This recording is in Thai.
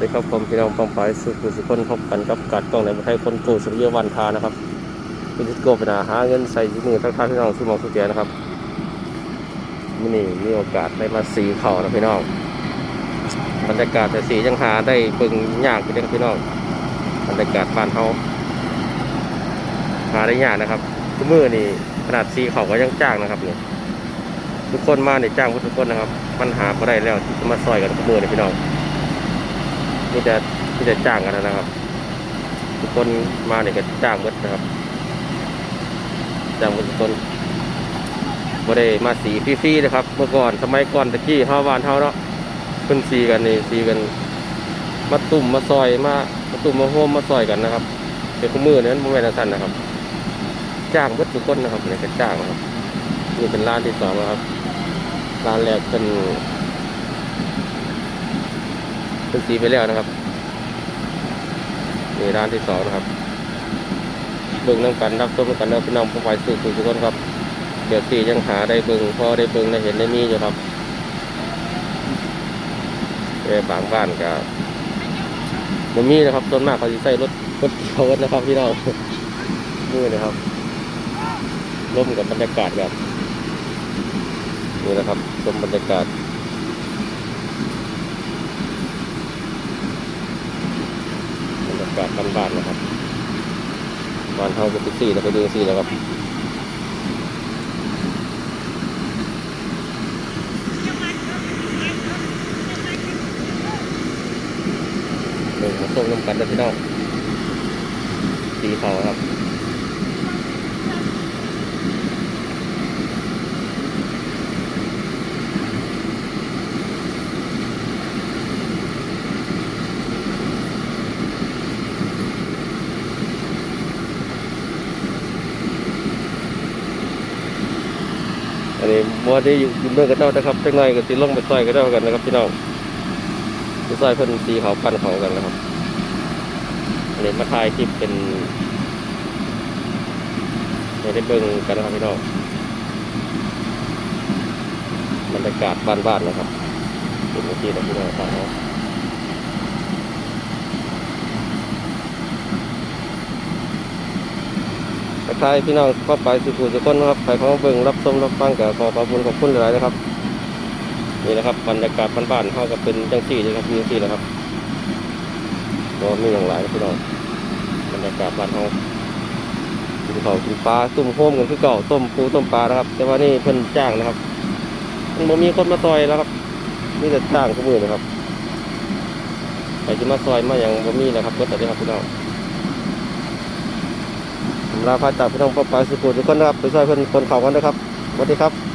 ดีครับผมพี่น้องปองไปสุขุสุคนพบกันกับกัดกล้องในประเทศคนกูสุริยวันทานะครับคุณทิศโกป็นอาหาเงินใส่มือทักทายพี่น้องสุมองสุเกียนะครับมินี่มีโอกาสได้มาสีเข่านะพี่น้องบรรยากาศแต่สียังหาได้เบิ่งยากอยู่เด้อพี่น้องบรรยากาศบ้านเฮาหาได้ยากนะครับทุกมือนี่ขนาดสีเข่าก็ยังจ้างนะครับเนี่ยทุกคนมาเนี่ยจ้างทุกคนนะครับ ปัญหาก็ได้แล้วที่มาซอยกันทุกมือเนี่ยพี่น้อง นี่จะนี่จะจ้างกันนะครับ ทุกคนมาเนี่ยก็จ้างหมดนะครับจ้างหมดทุกคนบ่ได้มาสีฟรีๆนะครับ เมื่อก่อนสมัยก่อนตะกี้เฮาวานเฮาเนาะเพิ่นสีกันนี่สีกัน มาตุ่มมาซอยมามาตุ่มมาโฮมมาซอยกันนะครับเป็นคู่มือนั้นบ่แม่นอันสั้นนะครับ จ้างหมดทุกคนนะครับเนี่ยก็จ้างนะครับนี่เป็นร้านที่สองนะครับร้านแรกเป็น เป็นสีไปแล้วนะครับนี่ร้านที่สองนะครับเบิ่งน้ำกันรับชมน้ำกันแล้วพี่น้องผู้ฝ่ายสื่อทุกคนครับเดี๋ยวสี่ยังหาได้เบิ่งพอได้เบิ่งได้เห็นได้มีอยู่ครับแต่บางบ้านก็บ่มีนะครับส่วนมากเขาจะใส่รถรถเกี่ยวกันนะครับพี่น้องนี่นะครับร่มกับบรรยากาศแบบนี่นะครับชมบรรยากาศ บรรยา กาศบ้านนะครับบ้านเฮาก็เป็นสี่แล้วไปดูสี่แล้วครับหนึ่งมาส่งน้ำกันนะพี่น้องสีเขาครับ นี้บัวที่อยู่อยู่เมืองกันเนาะนะครับจังหน่อยก็สิลงไปซอยกันเนากันนะครับพี่น้องไปซอยเพิ่นสีเขาปั้นเขากันนะครับอันนี้มาถ่ายคลิปเป็นให้ได้เบิ่งกันนะครับพี่น้องบรรยากาศบ้านๆนะครับเป็นเมื่อกี้นะพี่น้องฟังเนาะ ทักทายพี่น้องเข้าไปสุขุสุขคนนะครับใครขามาเบิ่งรับชมรับฟังก็ขอขอบคุณขอบคุณหลายๆนะครับ นี่นะครับบรรยากาศบ้านๆเขาก็เป็นจังสี่เลยครับมีจังสี่นะครับก็มีอย่างหลายนะพี่น้องบรรยากาศบ้านเขากินข้าวกินปลาตุ่มโฮมกันคือเก่าต้มปูต้มปลานะครับ แต่ว่านี่เพิ่นจ้างนะครับมันมีคนมาซอยแล้วครับมีแต่จ้างก็มือนะครับใครจะมาซอยมาอย่างบ่มีนะครับก็แต่นี้ครับพี่น้อง ลาพาจากพี่น้องพ่อปลาสุขุทุกคนนะครับไปซอยเพื่อนคนเขากันนะครับสวัสดีครับ